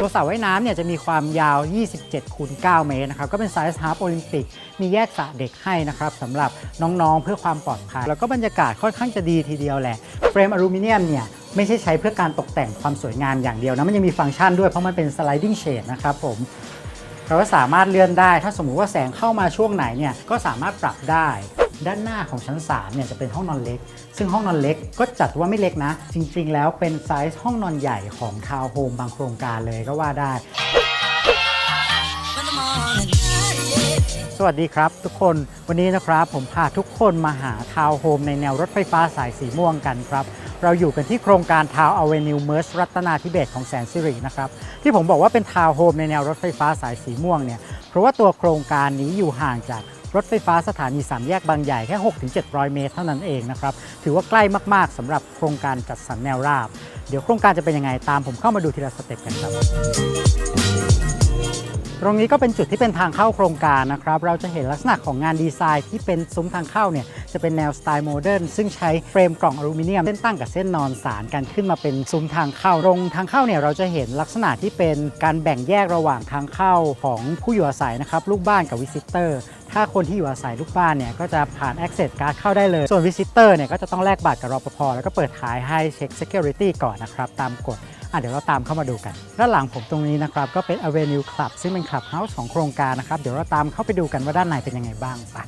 ตัวสระว่ายน้ำเนี่ยจะมีความยาว 27คูณ9เมตรนะครับ ก็เป็นไซส์ฮาร์ปโอลิมปิก มีแยกสระเด็กให้นะครับสำหรับน้องๆ เพื่อความปลอดภัย แล้วก็บรรยากาศค่อนข้างจะดีทีเดียวแหละ เฟรมอลูมิเนียมเนี่ยไม่ใช่ใช้เพื่อการตกแต่งความสวยงามอย่างเดียวนะ มันยังมีฟังก์ชันด้วยเพราะมันเป็นสไลดิ้งเชดนะครับผมเราก็สามารถเลื่อนได้ ถ้าสมมุติว่าแสงเข้ามาช่วงไหนเนี่ยก็สามารถปรับได้ ด้านหน้าของชั้น3เนี่ยจะเป็นห้องนอนเล็ก ซึ่งห้องนอนเล็กก็จัดว่าไม่เล็กนะ จริงๆ แล้วเป็นไซส์ห้องนอนใหญ่ของทาวน์โฮมบางโครงการเลยก็ว่าได้ สวัสดีครับทุกคนวันนี้นะครับผมพาทุกคนมาหาทาวน์โฮมในแนวรถไฟฟ้าสายสีม่วงกันครับเราอยู่กันที่โครงการทาวน์อเวนิวเมิร์สรัตนาธิเบศของแสนสิรินะครับที่ผมบอกว่าเป็นทาวน์โฮมในแนวรถไฟฟ้าสายสีม่วงเนี่ยเพราะว่าตัวโครงการนี้อยู่ห่างจาก รถไฟฟ้าสถานีสามแยกบางใหญ่แค่ 6-700 เมตรเท่านั้นเองนะครับ ถือว่าใกล้มากๆสำหรับโครงการจัดสรรแนวราบ เดี๋ยวโครงการจะเป็นยังไงตามผมเข้ามาดูทีละสเต็ปกันครับ ตรงนี้ก็เป็นจุดที่เป็นทางเข้าโครงการนะครับ เราจะเห็นลักษณะของงานดีไซน์ที่เป็นซุ้มทางเข้าเนี่ยจะเป็นแนวสไตล์โมเดิร์นซึ่งใช้เฟรมกล่องอลูมิเนียมเส้นตั้งกับเส้นนอนสารกันขึ้นมาเป็นซุ้มทางเข้าตรงทางเข้าเนี่ยเราจะเห็นลักษณะที่เป็นการแบ่งแยกระหว่างทางเข้าของผู้อยู่อาศัยนะครับลูกบ้านกับวิสิเตอร์ถ้าคนที่อยู่อาศัยลูกบ้านเนี่ยก็จะผ่าน Access Card เข้าได้เลย ส่วน Visitor เนี่ยก็จะต้องแลกบัตรกับรปภแล้วก็เปิดท้ายให้เช็ค Security ก่อนนะครับตามกฎ อะเดี๋ยวเราตามเข้ามาดูกัน ด้านหลังผมตรงนี้นะครับก็เป็น Avenue Club ซึ่งเป็น Club House ของโครงการนะครับเดี๋ยวเราตามเข้าไปดูกันว่าด้านในเป็นยังไงบ้างไป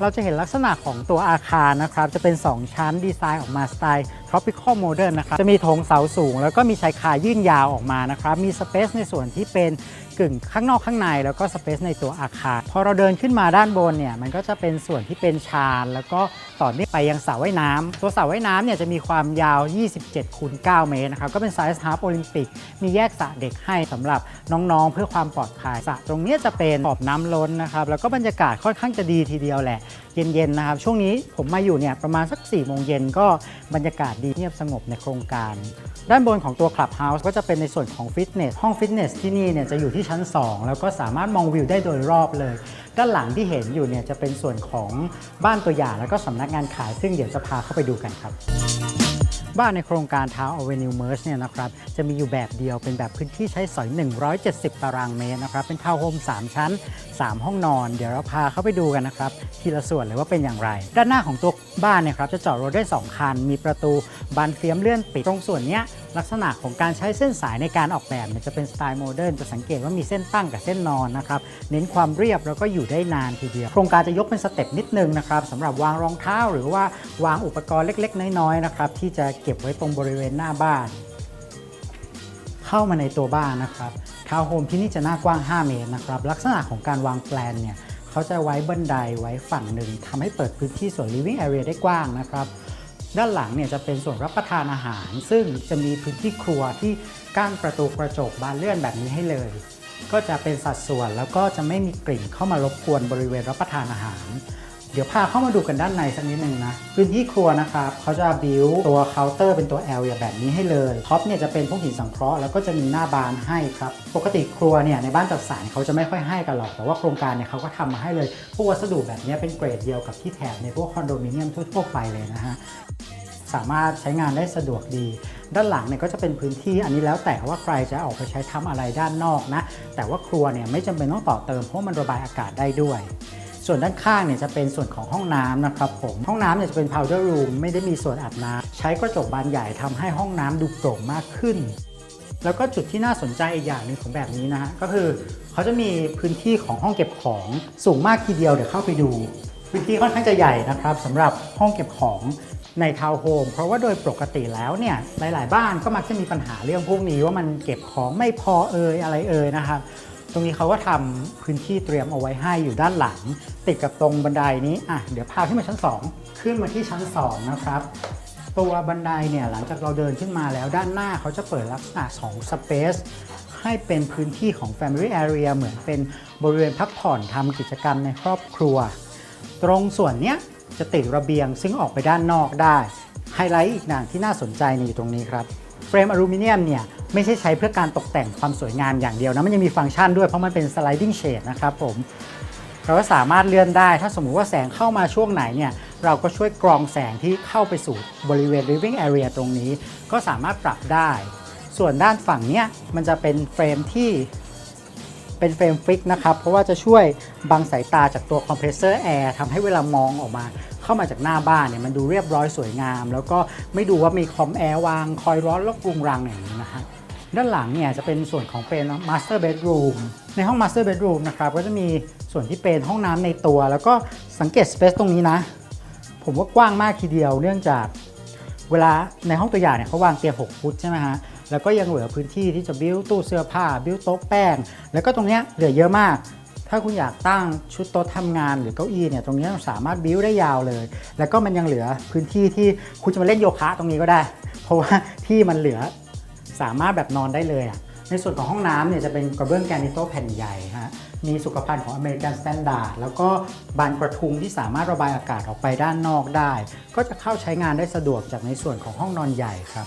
เราจะเห็นลักษณะของตัวอาคารนะครับ จะเป็น 2 ชั้นดีไซน์ออกมาสไตล์ tropical modern นะครับจะมีโถงเสาสูง แล้วก็มีชายคายื่นยาวออกมานะครับ มีสเปซในส่วนที่เป็นกึ่งข้างนอกข้างในแล้วก็สเปซในตัวอาคาร พอเราเดินขึ้นมาด้านบนเนี่ยมันก็จะเป็นส่วนที่เป็นชาน แล้วก็ต่อเนื่องไปยังสระว่ายน้ำตัวสระว่ายน้ำเนี่ยจะมีความยาว 27คูณ9เมตรนะครับก็เป็นไซส์ฮาร์ปโอลิมปิก มีแยกสระเด็กให้สำหรับน้องๆ เพื่อความปลอดภัยสระตรงเนี้ยจะเป็นขอบน้ำล้นนะครับแล้วก็บรรยากาศค่อนข้างจะดีทีเดียวแหละเย็นๆนะครับช่วงนี้ผมมาอยู่เนี่ยประมาณสัก4โมงเย็นก็บรรยากาศดีเงียบสงบในโครงการ ด้านบนของตัว Clubhouse ก็จะเป็นในส่วนของฟิตเนสห้องฟิตเนสที่นี่เนี่ยจะอยู่ที่ชั้น 2 แล้วก็สามารถมองวิวได้โดยรอบเลย ด้านหลังที่เห็นอยู่เนี่ยจะเป็นส่วนของบ้านตัวอย่างแล้วก็สำนักงานขาย ซึ่งเดี๋ยวจะพาเข้าไปดูกันครับ บ้านในโครงการทาวน์อเวนิวเมอร์สเนี่ยนะครับจะมีอยู่แบบเดียวเป็นแบบพื้นที่ใช้สอย 170 ตารางเมตรนะครับเป็นทาวน์โฮม 3 ชั้น 3 ห้องนอน เดี๋ยวเราพาเข้าไปดูกันนะครับ ทีละส่วนเลยว่าเป็นอย่างไร ด้านหน้าของตัวบ้านเนี่ยครับจะจอดรถได้ 2 คัน มีประตูบานเฟียมเลื่อนปิดตรงส่วนเนี้ยลักษณะของการใช้เส้นสายในการออกแบบเนี่ยจะเป็นสไตล์โมเดิร์นจะสังเกตว่ามีเส้นตั้งกับเส้นนอนนะครับเน้นความเรียบแล้วก็อยู่ได้นานทีเดียว โครงการจะยกเป็นสเต็ปนิดนึงนะครับสำหรับวางรองเท้าหรือว่าวางอุปกรณ์เล็ก ๆ น้อยๆนะครับที่จะเก็บไว้ตรงบริเวณหน้าบ้าน เข้ามาในตัวบ้านนะครับทาวน์โฮมที่นี่จะหน้ากว้าง 5 เมตรนะครับลักษณะของการวางแปลนเนี่ยเขาจะไว้บันไดไว้ฝั่งหนึ่งทำให้เปิดพื้นที่ส่วน living area ได้กว้างนะครับ ด้านหลังเนี่ยจะเป็นส่วนรับประทานอาหาร ซึ่งจะมีพื้นที่ครัวที่กั้นประตูกระจกบานเลื่อนแบบนี้ให้เลย ก็จะเป็นสัดส่วนแล้วก็จะไม่มีกลิ่นเข้ามารบกวนบริเวณรับประทานอาหาร เดี๋ยวพาเข้ามาดูกันด้านในสักนิดนึงนะ พื้นที่ครัวนะครับเขาจะบิวตัวเคาน์เตอร์เป็นตัว L อย่างแบบนี้ให้เลยท็อปเนี่ยจะเป็นพวกหินสังเคราะห์แล้วก็จะมีหน้าบานให้ครับ ปกติครัวเนี่ยในบ้านจัดสรรเขาจะไม่ค่อยให้กันหรอก แต่ว่าโครงการเนี่ยเขาก็ทำมาให้เลย พวกวัสดุแบบนี้เป็นเกรดเดียวกับที่แถบในพวกคอนโดมิเนียมทั่วๆไปเลยนะฮะสามารถใช้งานได้สะดวกดี ด้านหลังเนี่ยก็จะเป็นพื้นที่อันนี้แล้วแต่ว่าใครจะออกไปใช้ทำอะไรด้านนอกนะ แต่ว่าครัวเนี่ยไม่จำเป็นต้องต่อเติมเพราะมันระบายอากาศได้ด้วย ส่วนด้านข้างเนี่ยจะเป็นส่วนของห้องน้ำนะครับผมห้องน้ำเนี่ยจะเป็น powder room ไม่ได้มีส่วนอาบน้ำใช้กระจกบานใหญ่ทำให้ห้องน้ำดูโปร่งมากขึ้น แล้วก็จุดที่น่าสนใจอีกอย่างหนึ่งของแบบนี้นะฮะก็คือเขาจะมีพื้นที่ของห้องเก็บของสูงมากทีเดียวเดี๋ยวเข้าไปดูพื้นที่ค่อนข้างจะใหญ่นะครับสำหรับห้องเก็บของในทาวน์โฮมเพราะว่าโดยปกติแล้วเนี่ยหลาย ๆ บ้านก็มักจะมีปัญหาเรื่องพวกนี้ว่ามันเก็บของไม่พอเอ่ยอะไรเอ่ยนะครับ รงนี้เขาก็ทำพื้นที่เตรียมเอาไว้ให้อยู่ด้านหลัง ติดกับตรงบันไดนี้อะเดี๋ยวพาขึ้นมาชั้น 2 ขึ้นมาที่ชั้น 2 นะครับ ตัวบันไดเนี่ยหลังจากเราเดินขึ้นมาแล้วด้านหน้าเขาจะเปิดลักษณะของสเปซให้เป็นพื้นที่ของ Family Area เหมือนเป็นบริเวณพักผ่อนทำกิจกรรมในครอบครัว ตรงส่วนเนี้ยจะติดระเบียงซึ่งออกไปด้านนอกได้ ไฮไลท์อีกอย่างที่น่าสนใจนี่อยู่ตรงนี้ครับ เฟรมอลูมิเนียมเนี่ย ไม่ใช่ใช้เพื่อการตกแต่งความสวยงามอย่างเดียวนะ มันยังมีฟังก์ชันด้วยเพราะมันเป็นสไลดิ้งเชดนะครับผม เราก็สามารถเลื่อนได้ ถ้าสมมุติว่าแสงเข้ามาช่วงไหนเนี่ย เราก็ช่วยกรองแสงที่เข้าไปสู่บริเวณ living area ตรงนี้ ก็สามารถปรับได้ ส่วนด้านฝั่งเนี้ยมันจะเป็นเฟรมที่เป็นเฟรมฟิกนะครับ เพราะว่าจะช่วยบังสายตาจากตัวคอมเพรสเซอร์แอร์ทำให้เวลามองออกมา เข้ามาจากหน้าบ้านเนี่ยมันดูเรียบร้อยสวยงาม แล้วก็ไม่ดูว่ามีคอมแอร์วางคอยร้อนลกรุงรังอย่างนี้นะฮะ ด้านหลังเนี่ยจะเป็นส่วนของเป็น Master Bedroom ในห้อง Master Bedroom นะครับก็จะมีส่วนที่เป็นห้องน้ำในตัว แล้วก็สังเกต Space ตรงนี้นะ ผมว่ากว้างมากทีเดียวเนื่องจากเวลาในห้องตัวอย่างเนี่ยเขาวางเตียง 6 ฟุตใช่ไหมฮะ แล้วก็ยังเหลือพื้นที่ที่จะบิ้วตู้เสื้อผ้า บิ้วโต๊ะแป้ง แล้วก็ตรงเนี้ยเหลือเยอะมาก ถ้าคุณอยากตั้งชุดโต๊ะทำงานหรือเก้าอี้เนี่ยตรงนี้สามารถบิ้วได้ยาวเลย แล้วก็มันยังเหลือพื้นที่ที่คุณจะมาเล่นโยคะตรงนี้ก็ได้ เพราะว่าที่มันเหลือ สามารถแบบนอนได้เลยอะในส่วนของห้องน้ำเนี่ยจะเป็นกระเบื้องแกรนิโตแผ่นใหญ่ฮะมีสุขภัณฑ์ของอเมริกันสแตนดาร์ดแล้วก็บานกระทุงที่สามารถระบายอากาศออกไปด้านนอกได้ ก็จะเข้าใช้งานได้สะดวกจากในส่วนของห้องนอนใหญ่ครับ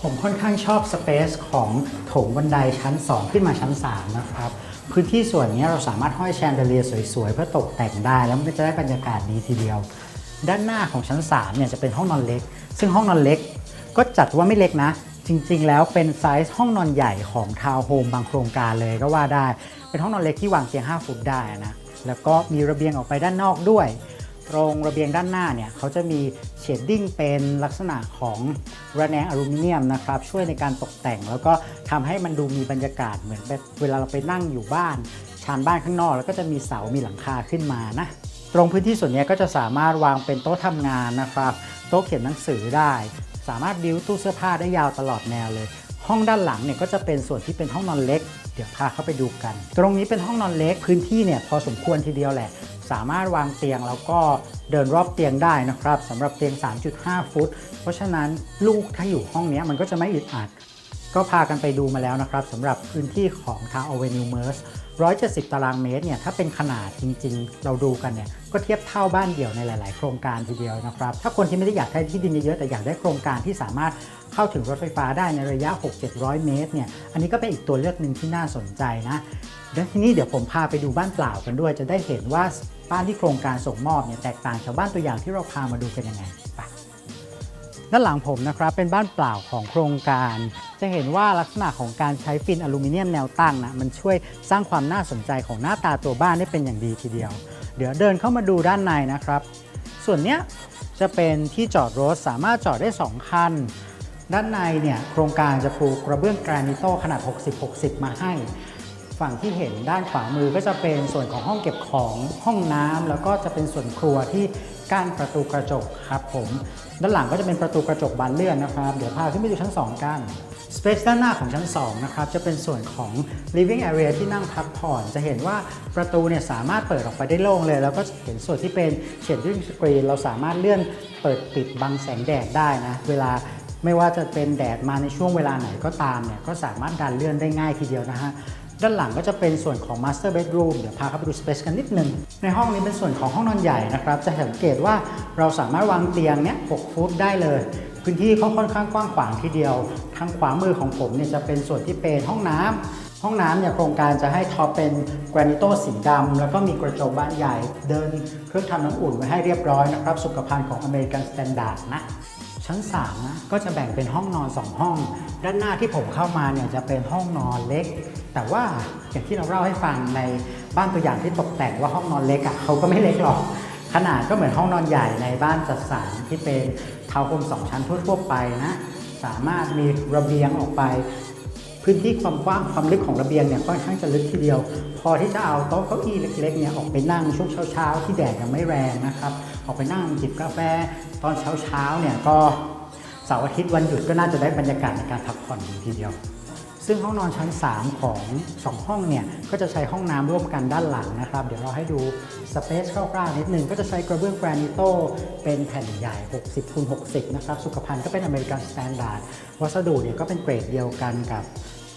ผมค่อนข้างชอบสเปซของโถงบันไดชั้น 2 ขึ้นมาชั้น 3 นะครับ พื้นที่ส่วนนี้เราสามารถห้อยแชนเดเลียสวยๆ เพื่อตกแต่งได้ แล้วมันก็จะได้บรรยากาศดีทีเดียว ด้านหน้าของชั้น3เนี่ยจะเป็นห้องนอนเล็ก ซึ่งห้องนอนเล็กก็จัดว่าไม่เล็กนะ จริงๆ แล้วเป็นไซส์ห้องนอนใหญ่ของทาวน์โฮมบางโครงการเลยก็ว่าได้ เป็นห้องนอนเล็กที่วางเตียง 5 ฟุตได้นะ แล้วก็มีระเบียงออกไปด้านนอกด้วย ตรงระเบียงด้านหน้าเนี่ยเขาจะมีเชดดิ้งเป็นลักษณะของระแนงอลูมิเนียมนะครับ ช่วยในการตกแต่ง แล้วก็ทำให้มันดูมีบรรยากาศเหมือนแบบเวลาเราไปนั่งอยู่บ้านชานบ้านข้างนอก แล้วก็จะมีเสา มีหลังคาขึ้นมานะ ตรงพื้นที่ส่วนนี้ก็จะสามารถวางเป็นโต๊ะทำงานนะครับ โต๊ะเขียนหนังสือได้ สามารถบิ้วตู้เสื้อผ้าได้ยาวตลอดแนวเลย ห้องด้านหลังเนี่ยก็จะเป็นส่วนที่เป็นห้องนอนเล็ก เดี๋ยวพาเข้าไปดูกัน ตรงนี้เป็นห้องนอนเล็กพื้นที่เนี่ยพอสมควรทีเดียวแหละ สามารถวางเตียงแล้วก็เดินรอบเตียงได้นะครับสำหรับเตียง 3.5 ฟุต เพราะฉะนั้นลูกถ้าอยู่ห้องนี้มันก็จะไม่อึดอัดก็พากันไปดูมาแล้วนะครับสำหรับพื้นที่ของทาง Avenue m e r s 170 ตารางเมตรเนี่ยถ้าเป็นขนาดจริง ๆ เราดูกันเนี่ยก็เทียบเท่าบ้านเดี่ยวในหลาย ๆ โครงการทีเดียวนะครับถ้าคนที่ไม่ได้อยากได้ที่ดินเยอะๆแต่อยากได้โครงการที่สามารถเข้าถึงรถไฟฟ้าได้ในระยะ 6-700 เมตรเนี่ยอันนี้ก็เป็นอีกตัวเลือกหนึ่งที่น่าสนใจนะและที่นี้เดี๋ยวผมพาไปดูบ้านเปล่ากันด้วย จะได้เห็นว่าบ้านที่โครงการส่งมอบเนี่ยแตกต่างจากบ้านตัวอย่างที่เราพามาดูกันยังไงไป ด้านหลังผมนะครับเป็นบ้านเปล่าของโครงการ จะเห็นว่าลักษณะของการใช้ฟินอลูมิเนียมแนวตั้งนะมันช่วยสร้างความน่าสนใจของหน้าตาตัวบ้านได้เป็นอย่างดีทีเดียว เดี๋ยวเดินเข้ามาดูด้านในนะครับ ส่วนเนี้ยจะเป็นที่จอดรถสามารถจอดได้ 2 คัน ด้านในเนี่ยโครงการจะปูกระเบื้องแกรนิโตขนาด 60-60 มาให้ ฝั่งที่เห็นด้านขวามือก็จะเป็นส่วนของห้องเก็บของห้องน้ำแล้วก็จะเป็นส่วนครัวที่ กั้นประตูกระจกครับผม ด้านหลังก็จะเป็นประตูกระจกบานเลื่อนนะครับ เดี๋ยวพาขึ้นไปดูชั้น 2 กัน Space ด้านหน้าของชั้น 2 นะครับ จะเป็นส่วนของ living area ที่นั่งพักผ่อน จะเห็นว่าประตูเนี่ยสามารถเปิดออกไปได้โล่งเลย แล้วก็เห็นส่วนที่เป็น shading screen เราสามารถเลื่อนเปิดปิดบังแสงแดดได้นะ เวลาไม่ว่าจะเป็นแดดมาในช่วงเวลาไหนก็ตามเนี่ยก็สามารถดันเลื่อนได้ง่ายทีเดียวนะฮะ ด้านหลังก็จะเป็นส่วนของ Master Bedroom เดี๋ยวพาเข้าไปดู Space กันนิดนึง ในห้องนี้เป็นส่วนของห้องนอนใหญ่นะครับ จะสังเกตว่าเราสามารถวางเตียงเนี้ย 6 ฟุตได้เลย พื้นที่เขาค่อนข้างกว้างขวางทีเดียว ทางขวามือของผมเนี่ยจะเป็นส่วนที่เป็นห้องน้ำห้องน้ำเนี่ยโครงการจะให้ท็อปเป็นแกรนิโตสีดำแล้วก็มีกระจกบานใหญ่ เดินเครื่องทำน้ำอุ่นไว้ให้เรียบร้อยนะครับ สุขภัณฑ์ของอเมริกันสแตนดาร์ดนะ ชั้น3นะก็จะแบ่งเป็นห้องนอน 2 ห้อง ด้านหน้าที่ผมเข้ามาเนี่ยจะเป็นห้องนอนเล็ก แต่ว่าอย่างที่เราเล่าให้ฟังในบ้านตัวอย่างที่ตกแต่งว่าห้องนอนเล็กอะ่ะเขาก็ไม่เล็กหรอก ขนาดก็เหมือนห้องนอนใหญ่ในบ้านจัดสรรที่เป็นทาวน์โฮมสองชั้นทั่วๆไปนะสามารถมีระเบียงออกไป พื้นที่ความกว้างความลึกของระเบียงเนี่ยค่อนข้างจะลึกทีเดียว พอที่จะเอาโต๊ะเก้าอี้เล็กๆเนี่ยออกไปนั่งช่วงเช้าๆที่แดดยังไม่แรงนะครับ ออกไปนั่งจิบกาแฟ ตอนเช้าๆเนี่ยก็เสาร์อาทิตย์วันหยุดก็น่าจะได้บรรยากาศในการพักผ่อนดีทีเดียว ซึ่งห้องนอนชั้น 3 ของ 2 ห้องเนี่ยก็จะใช้ห้องน้ำร่วมกันด้านหลังนะครับ เดี๋ยวเราให้ดูสเปซคร่าวๆนิดนึงก็จะใช้กระเบื้องแกรนิโตเป็นแผ่นใหญ่ 60คูณ60 นะครับ สุขภัณฑ์ก็เป็นอเมริกันสแตนดาร์ดวัสดุเนี่ยก็เป็นเกรดเดียวกันกับ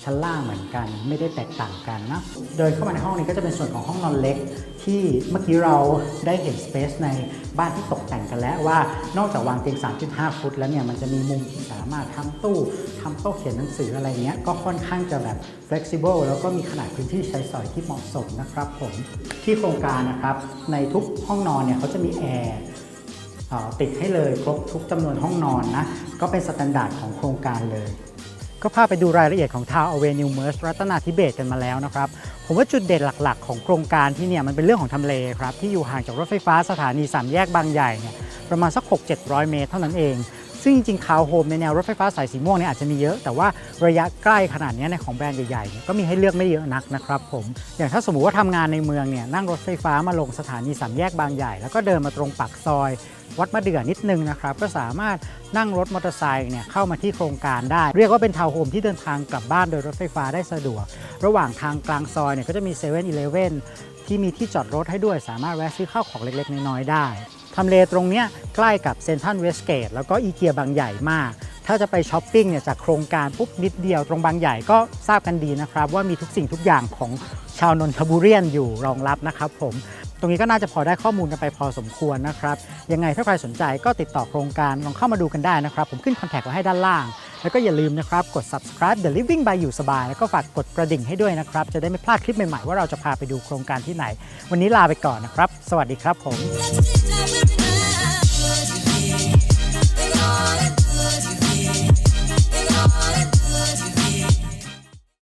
ชั้นล่างเหมือนกัน ไม่ได้แตกต่างกันนะเดินเข้ามาในห้องนี้ก็จะเป็นส่วนของห้องนอนเล็ก ที่เมื่อกี้เราได้เห็นสเปซในบ้านที่ตกแต่งกันแล้วว่านอกจากวางเตียง 3.5 ฟุต แล้วเนี่ยมันจะมีมุมที่สามารถทำตู้ทำโต๊ะเขียนหนังสืออะไรเงี้ยก็ค่อนข้างจะแบบ flexible แล้วก็มีขนาดพื้นที่ใช้สอยที่เหมาะสมนะครับผมที่โครงการนะครับในทุกห้องนอนเนี่ยเขาจะมีแอร์ติดให้เลยครบทุกจำนวนห้องนอนนะก็เป็นสแตนดาร์ดของโครงการเลย ก็พาไปดูรายละเอียดของทาวอเวนิวเมอร์สรัตนาธิเบศกันมาแล้วนะครับ ผมว่าจุดเด่นหลักๆ ของโครงการที่เนี่ยมันเป็นเรื่องของทำเลครับที่อยู่ห่างจากรถไฟฟ้าสถานีสามแยกบางใหญ่เนี่ยประมาณสัก 6-700 เมตรเท่านั้นเอง ซึ่งจริงๆทาวน์โฮมในแนวรถไฟฟ้าสายสีม่วงเนี่ยอาจจะมีเยอะ แต่ว่าระยะใกล้ขนาดนี้ในของแบรนด์ใหญ่ๆก็มีให้เลือกไม่เยอะนักนะครับผมอย่างถ้าสมมุติว่าทำงานในเมืองเนี่ยนั่งรถไฟฟ้ามาลงสถานีสามแยกบางใหญ่ แล้วก็เดินมาตรงปากซอยวัดมะเดื่อนิดนึงนะครับ ก็สามารถนั่งรถมอเตอร์ไซค์เนี่ยเข้ามาที่โครงการได้ เรียกว่าเป็นทาวน์โฮมที่เดินทางกลับบ้านโดยรถไฟฟ้าได้สะดวก ระหว่างทางกลางซอยเนี่ยก็จะมี7 e เ e ่ e อที่มีที่จอดรถให้ด้วยสามารถแวะซื้อข้าวของเล็กๆ น้อยๆได้ ทำเลตรงเนี้ยใกล้กับเซนทันเวสเกตแล้วก็อีเกียบางใหญ่มาก ถ้าจะไปช้อปปิ้งเนี่ยจากโครงการปุ๊บนิดเดียวตรงบางใหญ่ก็ทราบกันดีนะครับ ว่ามีทุกสิ่งทุกอย่างของชาวนนทบุรีอยู่รองรับนะครับผมตรงนี้ก็น่าจะพอได้ข้อมูลกันไปพอสมควรนะครับ ยังไงถ้าใครสนใจก็ติดต่อโครงการลองเข้ามาดูกันได้นะครับ ผมขึ้นคอนแทคไว้ให้ด้านล่าง แล้วก็อย่าลืมนะครับ กด subscribe The Living by อยู่สบาย แล้วก็ฝากกดกระดิ่งให้ด้วยนะครับ จะได้ไม่พลาดคลิปใหม่ๆ ว่าเราจะพาไปดูโครงการที่ไหน วันนี้ลาไปก่อนนะครับ สวัสดีครับผม amor